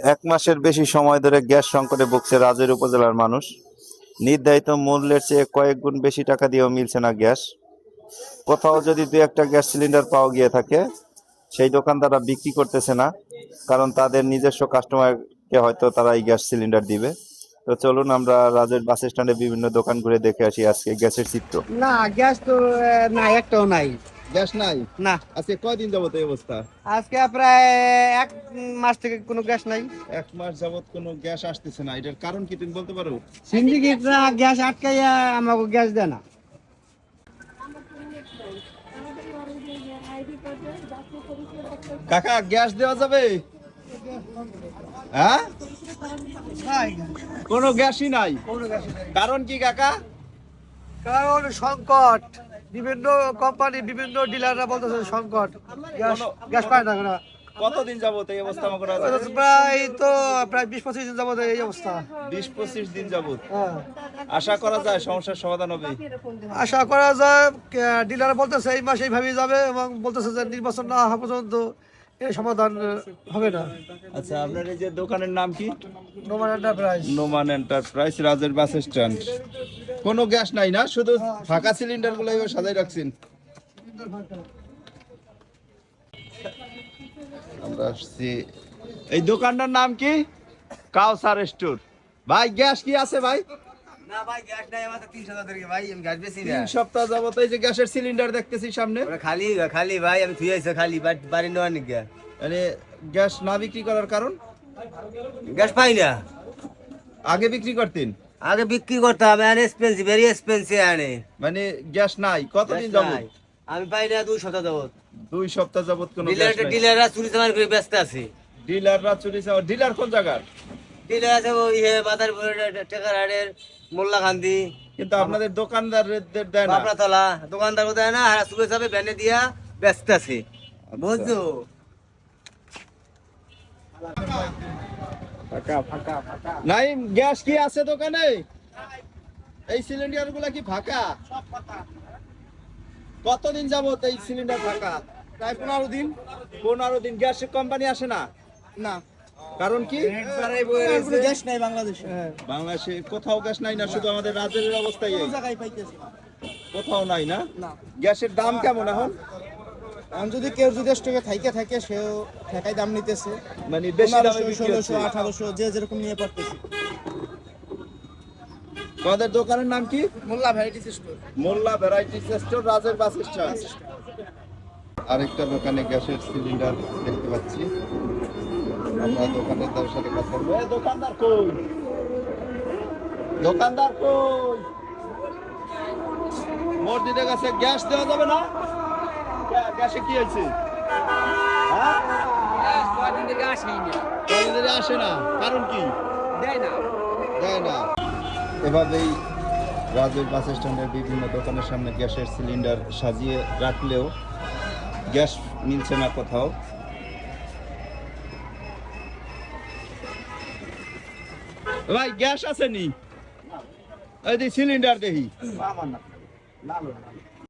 এক মাসের বেশি সময় ধরে গ্যাস সংকটে ভুগছে রাজৈর উপজেলার মানুষ। নির্ধারিত মূল্যের চেয়ে কয়েক গুণ বেশি টাকা দিয়েও মিলছে না গ্যাস। কোথাও যদি দু একটা গ্যাস সিলিন্ডার পাওয়া গিয়ে থাকে, সেই দোকানদাররা বিক্রি করতেছে না, কারণ তাদের নিজস্ব কাস্টমারকে হয়তো তারা এই গ্যাস সিলিন্ডার দিবে। তো চলুন আমরা রাজের বাস স্ট্যান্ডে বিভিন্ন দোকান ঘুরে দেখে আসি আজকে গ্যাসের চিত্র। না, গ্যাস তো না একটাও নাই। গ্যাস নাই? না। আজকে কয়দিন যাবত এই অবস্থা? আজকে প্রায় এক মাস থেকে কোনো গ্যাস নাই। এক মাস যাবত কোনো গ্যাস আসতেছে না। এটার কারণ কি তুমি বলতে পারো? সিন্ডিকেটরা গ্যাস আটকাইয়া আমাকে গ্যাস দেয় না? কাকা গ্যাস দেওয়া যাবে? হ্যাঁ? কোনো গ্যাসই নাই। কারণ কি কাকা? কারণ সংকট। বিভিন্ন কোম্পানি বিভিন্ন ডিলাররা বলতেছে সংকট গ্যাস গ্যাস পায় না কতদিন যাবত এই অবস্থা আমাকে প্রায় তো প্রায় বিশ পঁচিশ দিন যাবত এই অবস্থা। বিশ পঁচিশ দিন যাবত? হ্যাঁ। আশা করা যায় সমস্যার সমাধান হবে? আশা করা যায় ডিলার বলতেছে এই মাস এইভাবেই যাবে এবং বলতেছে যে নির্বাচন না হওয়া পর্যন্ত এর সমাধান হবে না। আচ্ছা আপনার এই যে দোকানের নাম কি? নোমান এন্টারপ্রাইজ। নোমান এন্টারপ্রাইজ রাজের বাস স্ট্যান্ড। কোনো গ্যাস নাই না শুধু ফাঁকা সিলিন্ডারগুলো সাজাই রাখছেন। আমরা আসছি। এই দোকানটার নাম কি? কাউসার স্টোর। ভাই গ্যাস কি আছে ভাই? তিন সপ্তাহ যাবত এই যে গ্যাসের সিলিন্ডার দেখতেছি সামনে। খালি খালি ভাই আমি খালি বাড়ি- নি মানে গ্যাস না বিক্রি করার কারণ? গ্যাস পাই না। আগে বিক্রি করতেন? আগে বিক্রি করতাম এখন এক্সপেন্সিভ ভেরি এক্সপেন্সিভ আনে। মানে গ্যাস নাই কতদিন যাবত আমি পাই না দুই সপ্তাহ যাবত দুই সপ্তাহ যাবত কোনো ডিলার ডিলাররা চুরি চামারি করে ব্যস্ত আছে। ডিলাররা চুরি যাওয়া ডিলার কোন জায়গার? ডিলার আছে ওই হে মাথার টেকার হাটের মোল্লা খান্দি। কিন্তু আপনাদের দোকানদারদের দেয় না। বাপড়াতলা দোকানদার কোথায় না আর চুরে চাপে ব্যানে দিয়া ব্যস্ত আছে। বুঝছ? নাই গ্যাস কি আছে দোকানে? এই সিলিন্ডারগুলা কি ফাঁকা? কতদিন যাবত এই সিলিন্ডার ফাঁকা? প্রায় পনেরো দিন। পনেরো দিন। গ্যাস কোম্পানি আসে না? না। কারণ কি? গ্যাস নাই বাংলাদেশে। বাংলাদেশে কোথাও গ্যাস নাই না শুধু আমাদের রাজ্যের অবস্থায় কোথাও নাই না। গ্যাসের দাম কেমন এখন? এখন যদি কেউ যদি স্টকে থাইকে থাকে সেও ঠেকাই দাম নিতেছে। মানে বেশি দামে বিক্রি হচ্ছে। আঠারোশো যে যেরকম নিয়ে পারতেছে। তোমাদের দোকানের নাম কি? Molla varieties store Molla variety store রাজের বাস স্ট্যান্ড আরেকটা দোকানে গ্যাসের সিলিন্ডার দেখতে পাচ্ছি। আমরা দোকানদারের সাথে কথা বলব। দোকানদার কই? দোকানদার কই? মসজিদের কাছে গ্যাস দেওয়া যাবে না? গ্যাসে কি হয়েছে? হ্যাঁ? আসে না? কারণ কি? দেয় না। এভাবেই রাজের বাস স্ট্যান্ডের বিভিন্ন দোকানের সামনে গ্যাসের সিলিন্ডার সাজিয়ে রাখলেও গ্যাস মিলছে না কোথাও। ভাই গ্যাস আছে নি সিলিন্ডার দেখি।